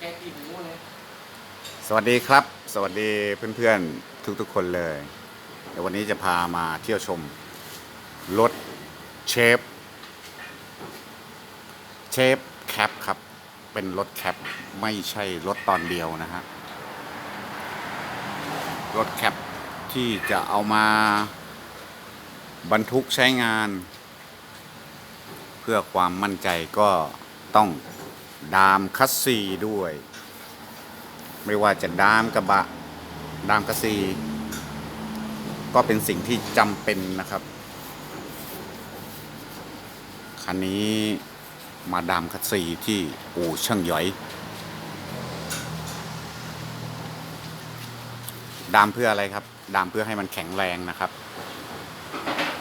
แกกี่หูเลยสวัสดีครับ สวัสดีเพื่อนๆทุกๆคนเลยเดี๋ยววันนี้จะพามาเที่ยวชมรถเชฟเชฟแคปครับ เป็นรถแคปไม่ใช่รถตอนเดียวนะฮะรถแคปที่จะเอามาบรรทุกใช้งาน เพื่อความมั่นใจก็ต้อง ดามคัสซีด้วย ไม่ว่าจะดามกระบะ ดามกระซี ก็เป็นสิ่งที่จำเป็นนะครับ คันนี้มาดามคัสซีที่อู่ช่างหยอย ดามเพื่ออะไรครับ ดามเพื่อให้มันแข็งแรงนะครับ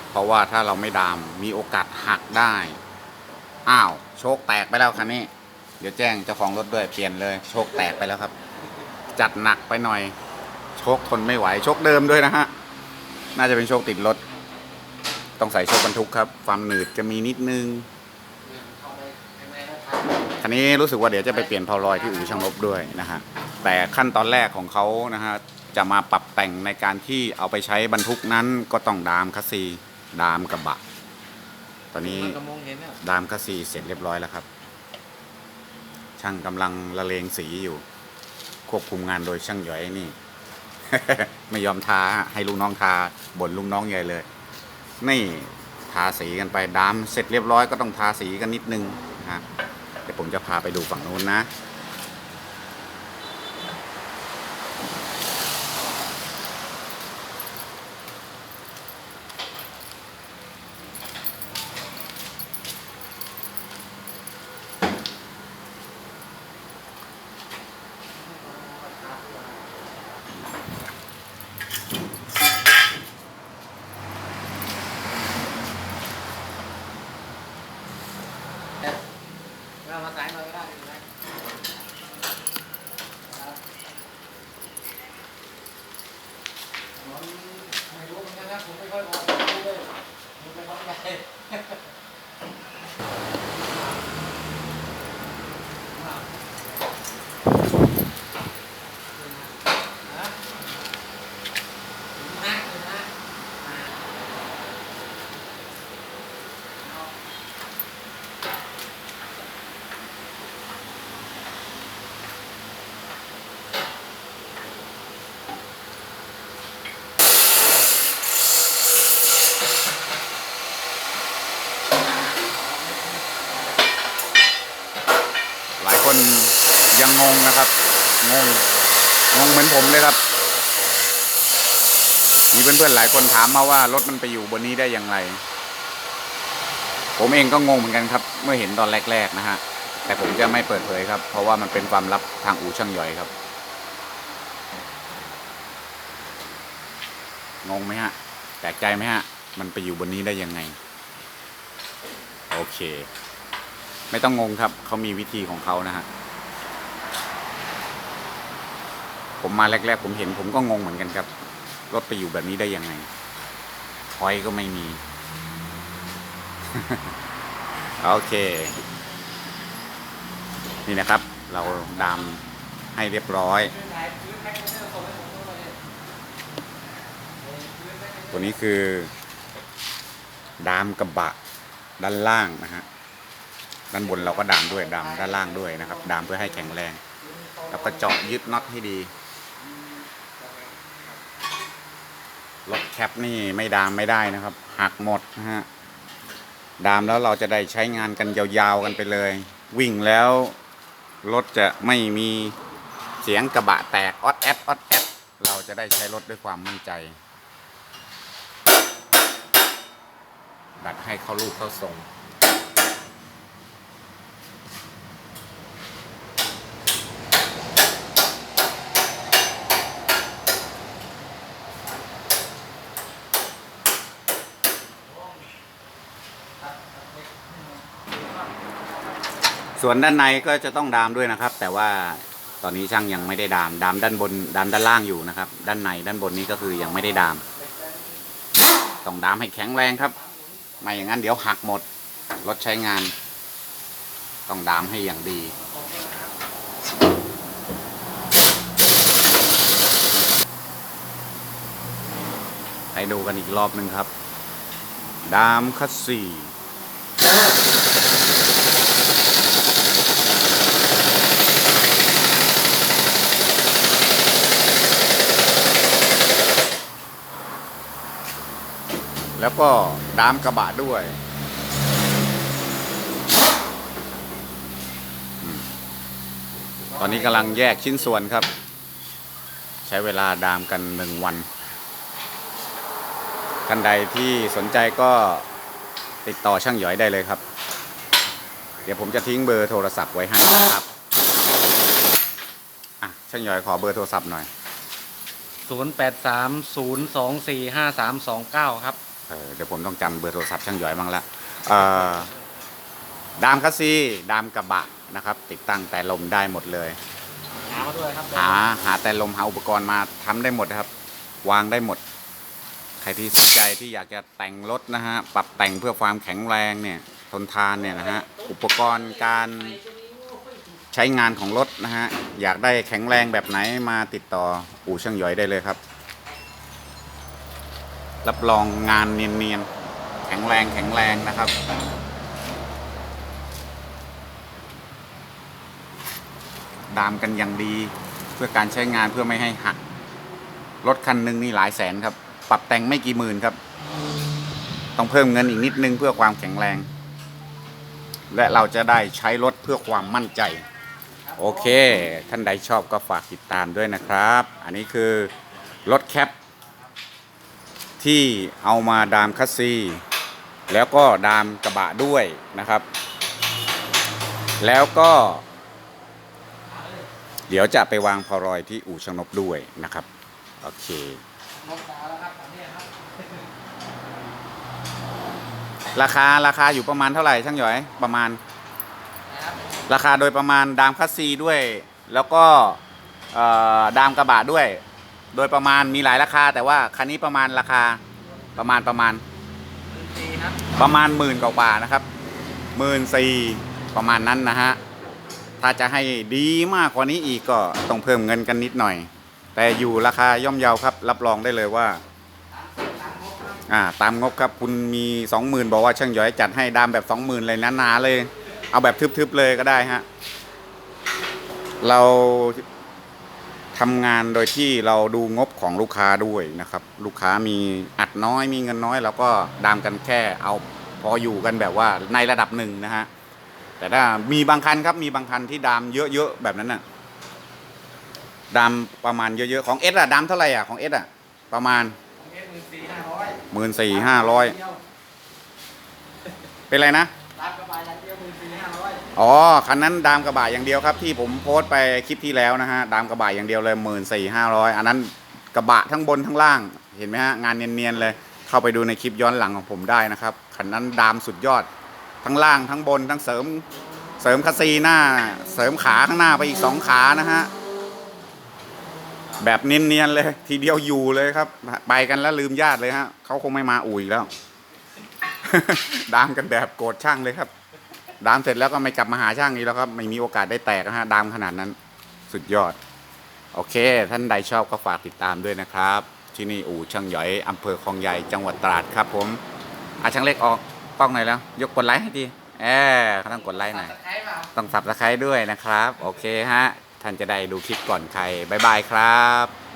เพราะว่าถ้าเราไม่ดามมีโอกาสหักได้ อ้าว โชคแตกไปแล้วคันนี้ เดี๋ยวแจ้งเจ้าของรถด้วยเปลี่ยนเลย โชคแตกไปแล้วครับ จัดหนักไปหน่อย โชคทนไม่ไหว โชคเดิมด้วยนะฮะ น่าจะเป็นโชคติดรถ ต้องใส่โชคบรรทุกครับ ความหนืดจะมีนิดนึงเข้าไปข้างในแล้วทคันนี้รู้สึกว่าเดี๋ยวจะไปเปลี่ยนเพาลอยที่อู่ช่างลบด้วยนะฮะ แต่ขั้นตอนแรกของเขานะฮะ จะมาปรับแต่งในการที่เอาไปใช้บรรทุกนั้นก็ต้องดามคัสซี ดามกระบะ ตอนำนี้มันก็มองเห็นเนี่ยดามคัสซีเสร็จเรียบร้อยแล้วครับ ช่างกำลังละเลงสีอยู่ ควบคุมงานโดยช่างหยอยนี่ ไม่ยอมทาให้ลูกน้องทาบ่นลูกน้องใหญ่เลย นี่ทาสีกันไปดามเสร็จเรียบร้อยก็ต้องทาสีกันนิดนึงนะฮะเดี๋ยวผมจะพาไปดูฝั่งนู้นนะ เรามาสายหน่อยก็ได้เห็นไหมครับผมไม่รู้เหมือนกันนะผมไม่ค่อยบอกไม่รู้เลยผมไม่เข้าใจฮะถึงนะถึงนะมาเอา หลายคนยั งงนะครับงงงงเหมือนผมเลยครับ มีเพื่อนๆหลายคนถามมาว่ารถมันไปอยู่บนนี้ได้อย่างไร ผมเองก็งงเหมือนกันครับ เมื่อเห็นตอนแรก ๆ นะฮะแต่ผมจะไม่เปิดเผยครับ เพราะว่ามันเป็นความลับทางอู่ช่างย่อยครับงงไหมฮะแปลกใจไหมฮะ มันไปอยู่บนนี้ได้ยังไง โอเค ไม่ต้องงงครับ เขามีวิธีของเขานะฮะ ผมมาแรก ๆ ผมเห็นผมก็งงเหมือนกันครับรถไปอยู่แบบนี้ได้ยังไงพอยก็ไม่มี โอเค นี่นะครับ เราดามให้เรียบร้อย ตัวนี้คือ ดามกระบะด้านล่างนะฮะด้านบนเราก็ดามด้วยดามด้านล่างด้วยนะครับ ดามเพื่อให้แข็งแรง แล้วก็เจาะยึดน็อตให้ดี รถแคปนี่ไม่ดามไม่ได้นะครับ หักหมดนะฮะ ดามแล้วเราจะได้ใช้งานกันยาวๆกันไปเลย วิ่งแล้วรถจะไม่มีเสียงกระบะแตกออดแอดออดแอดเราจะได้ใช้รถด้วยความมั่นใจ ดัดให้เข้ารูปเข้าทรง ส่วนด้านในก็จะต้องดามด้วยนะครับ แต่ว่าตอนนี้ช่างยังไม่ได้ดาม ดามด้านบน ดามด้านล่างอยู่นะครับ ด้านในด้านบนนี้ก็คือยังไม่ได้ดาม ต้องดามให้แข็งแรงครับ ไม่อย่างนั้นเดี๋ยวหักหมด รถใช้งาน ต้องดามให้อย่างดี ให้ดูกันอีกรอบหนึ่งครับ ดามคัสซี่ แล้วก็ดามกระบะด้วย ตอนนี้กำลังแยกชิ้นส่วนครับ ใช้เวลาดามกันหนึ่งวันท่านใดที่สนใจก็ติดต่อช่างหยอยได้เลยครับ เดี๋ยวผมจะทิ้งเบอร์โทรศัพท์ไว้ให้นะครับอะช่างหยอยขอเบอร์โทรศัพท์หน่อยศูนย์แปดสามศูนย์สองสี่ห้าสามสองเก้าครับ เออเดี๋ยวผมต้องจำเบอร์โทรศัพท์ช่างหยอยบ้างละเอ่อดามคัสซีดามกระบะนะครับ ติดตั้งแต่ลมได้หมดเลย หามาด้วยครับหาหาแต่ลมหาอุปกรณ์มาทำได้หมดนะครับ วางได้หมด ใครที่สนใจที่อยากจะแต่งรถนะฮะปรับแต่งเพื่อความแข็งแรงเนี่ยทนทานเนี่ยนะฮะอุปกรณ์การใช้งานของรถนะฮะอยากได้แข็งแรงแบบไหนมาติดต่ออู่ช่างหยอยได้เลยครับ รับรองงานเนียนๆ แข็งแรงแข็งแรงนะครับดามกันอย่างดีเพื่อการใช้งานเพื่อไม่ให้หัก รถคันหนึ่งนี่หลายแสนครับ ปรับแต่งไม่กี่หมื่นครับ ต้องเพิ่มเงินอีกนิดนึงเพื่อความแข็งแรง และเราจะได้ใช้รถเพื่อความมั่นใจ โอเค ท่านใดชอบก็ฝากติดตามด้วยนะครับ อันนี้คือรถแคป ที่เอามาดามคัสซี แล้วก็ดามกระบะด้วยนะครับ แล้วก็ เดี๋ยวจะไปวางพอรอยที่อู่ชางนบด้วยนะครับ โอเคราคาราคาอยู่ประมาณเท่าไหร่ช่างหยอยประมาณ ราคาโดยประมาณดามคัสซีด้วย แล้วก็ดามกระบะด้วย โดยประมาณมีหลายราคา แต่ว่าคันนี้ประมาณราคาประมาณประมาณดีครับประมาณหมื่นกว่าๆนะครับหมื่นสี่ประมาณนั้นนะฮะถ้าจะให้ดีมากกว่านี้อีกก็ต้องเพิ่มเงินกันนิดหน่อย แต่อยู่ราคาย่อมเยาครับ รับรองได้เลยว่าอ่าตามงบครับคุณมี 20,000 บอกว่าช่างหยอยจัดให้ดามแบบ 20,000 เลยหนาๆเลย เอาแบบทึบๆเลยก็ได้ฮะเรา ทำงานโดยที่เราดูงบของลูกค้าด้วยนะครับ ลูกค้ามีอัดน้อยมีเงินน้อยเราก็ดามกันแค่เอาพออยู่กันแบบว่าในระดับหนึ่งนะฮะแต่ถ้ามีบางคันครับมีบางคันที่ดามเยอะๆแบบนั้นน่ะดามประมาณเยอะๆของเอสอะดามเท่าไหร่อะของเอสอะประมาณของเอสหมื่นสี่ห้าร้อยหมื่นสี่ห้าร้อยเป็นไรนะรับกระบะ อ๋อคันนั้นดามกระบะอย่างเดียวครับ ที่ผมโพสต์ไปคลิปที่แล้วนะฮะดามกระบะอย่างเดียวเลยหมื่นสี่ห้าร้อยอันนั้นกระบะทั้งบนทั้งล่าง เห็นไหมฮะงานเนียนๆเลย เข้าไปดูในคลิปย้อนหลังของผมได้นะครับคันนั้นดามสุดยอด ทั้งล่างทั้งบนทั้งเสริมเสริมคัสซีหน้า เสริมขาข้างหน้าไปอีกสองขานะฮะแบบเนียนๆเลย ทีเดียวอยู่เลยครับ ไปกันแล้วลืมญาติเลยฮะเขาคงไม่มาอุ่ยแล้ว ดามกันแบบโกรธช่างเลยครับ ดามเสร็จแล้วก็ไม่กลับมาหาช่างอีกแล้วครับไม่มีโอกาสได้แตกนะฮะดามขนาดนั้นสุดยอด โอเค ท่านใดชอบก็ฝากติดตามด้วยนะครับ ที่นี่อู่ช่างหยอยอำเภอคลองใหญ่จังหวัดตราดครับผมอาช่างเล็กออกกล้องหน่อยแล้ว ยกกดไลค์ให้ทีแอบเขาต้องกดไลค์หน่อยตะไคร้เปล่าต้องสับสไครด้วยนะครับ โอเคฮะท่านจะได้ดูคลิปก่อนใครบ๊ายบายครับ